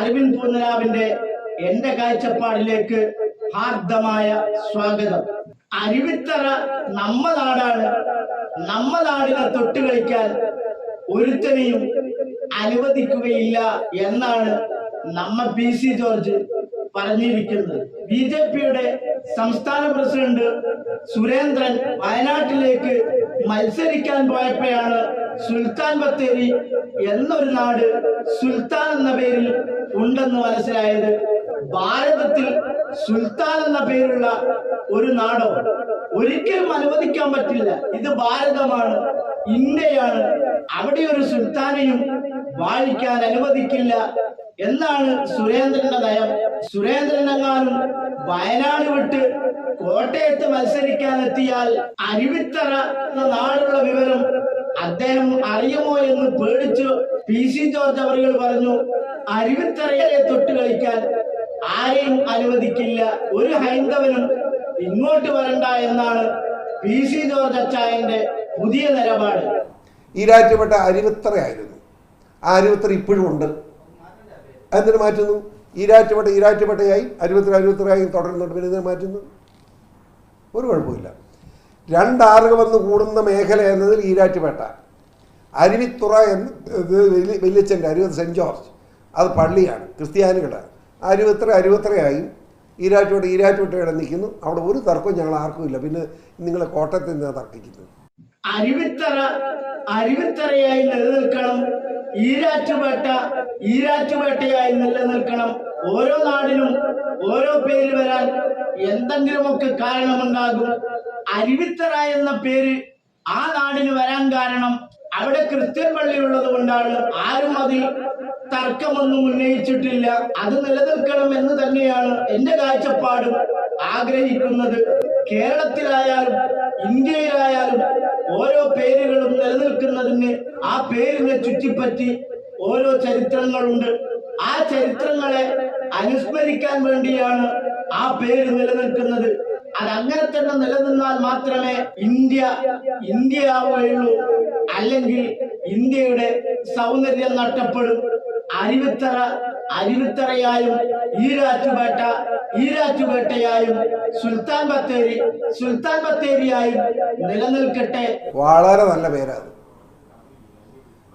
അരവിന്ദ് പൂന്നരാവിന്റെ എന്റെ കാഴ്ചപ്പാടിലേക്ക് ഹാർദമായ സ്വാഗതം. അരുവിത്തറ നമ്മ നാടാണ്. നമ്മ നാടിനെ തൊട്ട് കളിക്കാൻ ഒരുത്തനെയും അനുവദിക്കുകയില്ല എന്നാണ് നമ്മ പി സി ജോർജ് പറഞ്ഞിരിക്കുന്നത്. ബി ജെ പിയുടെ സംസ്ഥാന പ്രസിഡന്റ് സുരേന്ദ്രൻ വയനാട്ടിലേക്ക് മത്സരിക്കാൻ പോയപ്പോഴാണ് സുൽത്താൻ ബത്തേരി എന്നൊരു നാട് സുൽത്താൻ എന്ന പേരിൽ ഉണ്ടെന്ന് മനസ്സിലായത് ഭാരതത്തിൽ സുൽത്താൻ എന്ന പേരുള്ള ഒരു നാടോ? ഒരിക്കലും അനുവദിക്കാൻ പറ്റില്ല. ഇത് ഭാരതമാണ് ഇന്ത്യയാണ്. അവിടെ ഒരു സുൽത്താനെയും വാഴിക്കാൻ അനുവദിക്കില്ല എന്നാണ് സുരേന്ദ്രന്റെ നയം. സുരേന്ദ്രൻ എങ്ങാനും വയനാട് വിട്ട് കോട്ടയത്ത് മത്സരിക്കാൻ എത്തിയാൽ അരുവിത്തറ എന്ന നാടുള്ള വിവരം അദ്ദേഹം അറിയുമോ എന്ന് പേടിച്ചു പി സി ജോർജ് അവറുകൾ പറഞ്ഞു അരുവിത്തറയെ തൊട്ട് കളിക്കാൻ ആരെയും അനുവദിക്കില്ല. ഒരു ഹൈന്ദവനും ഇങ്ങോട്ട് വരണ്ട എന്നാണ് പി സി ജോർജ് അച്ചായന്റെ പുതിയ നിലപാട്. ഈരാറ്റുപേട്ട അരുവിത്തറയായിരുന്നു. ആ അരുവിത്തറ ഇപ്പോഴും ഉണ്ട്. എന്തിനു മാറ്റുന്നു? ഈരാറ്റുപേട്ട ഈരാറ്റുപേട്ടയായി അരുപത്തി അരുവിത്തറയായി തുടരുന്നുണ്ട്. പിന്നെ ഇതിനെ മാറ്റുന്നു? ഒരു കുഴപ്പമില്ല രണ്ടാളുകൾ വന്ന് കൂടുന്ന മേഖല എന്നതിൽ ഈരാറ്റുപേട്ട അരുവിത്തുറ എന്ന് ഇത് വലിയ വല്യച്ഛന്റെ അരുവത് സെന്റ് ജോർജ്. അത് പള്ളിയാണ് ക്രിസ്ത്യാനികളാണ് അരുവത്ര അരുവിത്തറയായും. ഈരാറ്റുപേട്ട ഈരാറ്റുപേട്ടയുടെ നിൽക്കുന്നു. അവിടെ ഒരു തർക്കവും ഞങ്ങൾ ആർക്കും ഇല്ല. പിന്നെ നിങ്ങളെ കോട്ടയത്തിൽ നിന്നാണ് തർക്കിക്കുന്നത് അരുവിത്തറ അരുവിത്തറയായി നിലനിൽക്കണം. ഈരാറ്റുപേട്ട ഈരാറ്റുപേട്ടയായി നിലനിൽക്കണം. ഓരോ നാടിനും ഓരോ പേര് വരാൻ എന്തെങ്കിലുമൊക്കെ കാരണമുണ്ടാകും. അരുവിത്തറ എന്ന പേര് ആ നാടിന് വരാൻ കാരണം അവിടെ ക്രിസ്ത്യൻ പള്ളി ഉള്ളത് കൊണ്ടാണ്. ആരും അതിൽ തർക്കമൊന്നും ഉന്നയിച്ചിട്ടില്ല. അത് നിലനിൽക്കണം എന്ന് തന്നെയാണ് എന്റെ കാഴ്ചപ്പാടും ആഗ്രഹിക്കുന്നത്. കേരളത്തിലായാലും ഇന്ത്യയിലായാലും ഓരോ പേരുകളും നിലനിൽക്കുന്നതിന് ആ പേരിനെ ചുറ്റിപ്പറ്റി ഓരോ ചരിത്രങ്ങളുണ്ട്. ആ ചരിത്രങ്ങളെ അനുസ്മരിക്കാൻ വേണ്ടിയാണ് ആ പേര് നിലനിൽക്കുന്നത്. അത് അങ്ങനെ തന്നെ നിലനിന്നാൽ മാത്രമേ ഇന്ത്യ ഇന്ത്യ ആവുകയുള്ളൂ അല്ലെങ്കിൽ ഇന്ത്യയുടെ സൗന്ദര്യം നഷ്ടപ്പെടും. അരുവിത്തറ അരുവിത്തറയായും ഈരാറ്റുപേട്ട ഈരാറ്റുപേട്ടയായും സുൽത്താൻ ബത്തേരി സുൽത്താൻ ബത്തേരിയായും നിലനിൽക്കട്ടെ. വളരെ നല്ല പേരാണ്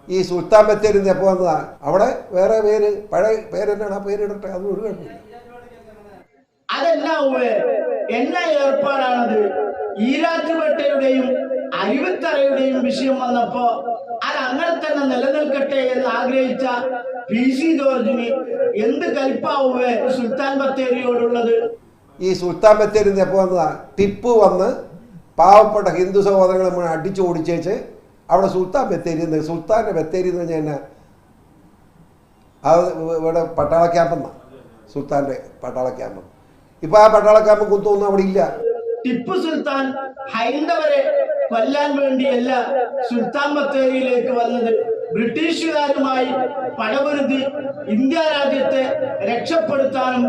ഈ സുൽത്താൻ ബത്തേരി എപ്പോൾ വന്നതാ? അവിടെ വേറെ പേര് പഴയ പേര് തന്നെയാണ് ആ പേരിടട്ടെ അത് ഒരു കുഴപ്പമില്ല അതെല്ലാം എന്നാ ഏർപ്പാടാണത്? ഈരാറ്റുപേട്ടയുടെയും അരുവിത്തറയുടെയും വിഷയം വന്നപ്പോ അത് അങ്ങനെ തന്നെ നിലനിൽക്കട്ടെ എന്ന് ആഗ്രഹിച്ച പി സി ജോർജിന് എന്ത് കൽപ്പാവുവേ സുൽത്താൻ ബത്തേരിയോടുള്ളത്? ഈ സുൽത്താൻ ബത്തേരി എപ്പോൾ വന്നതാ? ടിപ്പു വന്ന് പാവപ്പെട്ട ഹിന്ദു സഹോദരങ്ങളെ അടിച്ചു ഓടിച്ചേച്ച് അവിടെ സുൽത്താൻ ബത്തേരി എന്ന് സുൽത്താന്റെ ബത്തേരി എന്ന്? പറഞ്ഞാൽ അത് ഇവിടെ പട്ടാള ക്യാമ്പെന്നാണ് സുൽത്താന്റെ പട്ടാള ക്യാമ്പ്. ഇപ്പൊ ആ പട്ടാള ക്യാമ്പ് കുത്തൊന്നും അവിടെ ഇല്ല. ടിപ്പു സുൽത്താൻ ഹൈന്ദവരെ കൊല്ലാൻ വേണ്ടിയല്ല സുൽത്താൻ ബത്തേരിയിലേക്ക് വന്നത്. ബ്രിട്ടീഷുകാരുമായി പടപൊരുതി ഇന്ത്യ രാജ്യത്തെ രക്ഷപ്പെടുത്താനും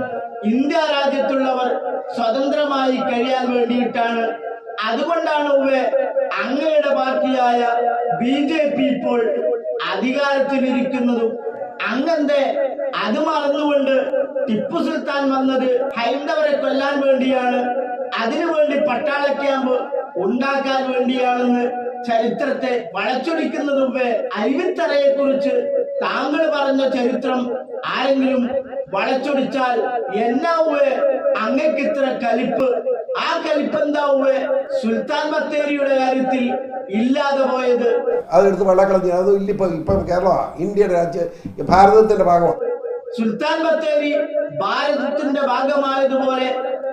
ഇന്ത്യ രാജ്യത്തുള്ളവർ സ്വതന്ത്രമായി കഴിയാൻ വേണ്ടിയിട്ടാണ് അതുകൊണ്ടാണ് ഉവ്വെ അങ്ങയുടെ പാർട്ടിയായ ബി ജെ പി ഇപ്പോൾ അധികാരത്തിലിരിക്കുന്നതും. അങ്ങന്റെ അത് മറന്നുകൊണ്ട് ടിപ്പു സുൽത്താൻ വന്നത് ഹൈന്ദവരെ കൊല്ലാൻ വേണ്ടിയാണ്. അതിനു വേണ്ടി പട്ടാള ക്യാമ്പ് ഉണ്ടാക്കാൻ വേണ്ടിയാണെന്ന് ചരിത്രത്തെ വളച്ചൊടിക്കുന്നത് അരുവിത്തറയെ കുറിച്ച് താങ്കൾ പറഞ്ഞ ചരിത്രം ആരെങ്കിലും വളച്ചൊടിച്ചാൽ എന്നാവേ അങ്ങക്കിത്ര കലിപ്പ് ആ കലിപ്പ് എന്താവേ സുൽത്താൻ ബത്തേരിയുടെ കാര്യത്തിൽ ഇല്ലാതെ പോയത്. അതെടുത്ത് വെള്ളക്കളഞ്ഞ്. അത് ഇല്ലിപ്പോ ഇപ്പം കേരള ഇന്ത്യയുടെ രാജ്യ ഭാരതത്തിന്റെ ഭാഗമാണ്. സുൽത്താൻ ബത്തേരി ഭാരതത്തിന്റെ ഭാഗമായതുപോലെ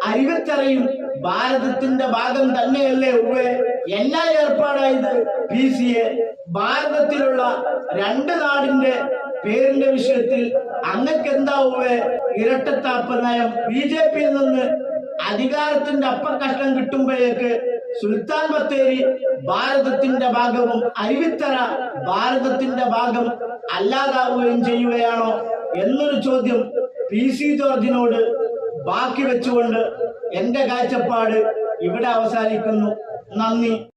അരുവിത്തറയും ഭാരതത്തിന്റെ ഭാഗം തന്നെയല്ലേ ഉവ്വേ? എല്ലാ ഏർപ്പാടായത്? പി സി എ ഭാരതത്തിലുള്ള രണ്ട് നാടിന്റെ പേരിന്റെ വിഷയത്തിൽ അങ്ങക്കെന്താ ഉവ്വേ? ഇരട്ടത്താപ്പ് നയം. ബി ജെ പിയിൽ നിന്ന് അധികാരത്തിന്റെ അപ്പർ കഷ്ടം കിട്ടുമ്പോഴേക്ക് സുൽത്താൻ ബത്തേരി ഭാരതത്തിന്റെ ഭാഗവും അരുവിത്തറ ഭാരതത്തിന്റെ ഭാഗം അല്ലാതാവുകയും ചെയ്യുകയാണോ എന്നൊരു ചോദ്യം പി സി ജോർജിനോട് ബാക്കി വെച്ചുകൊണ്ട് എന്റെ കാഴ്ചപ്പാട് ഇവിടെ അവസാനിക്കുന്നു. നന്ദി.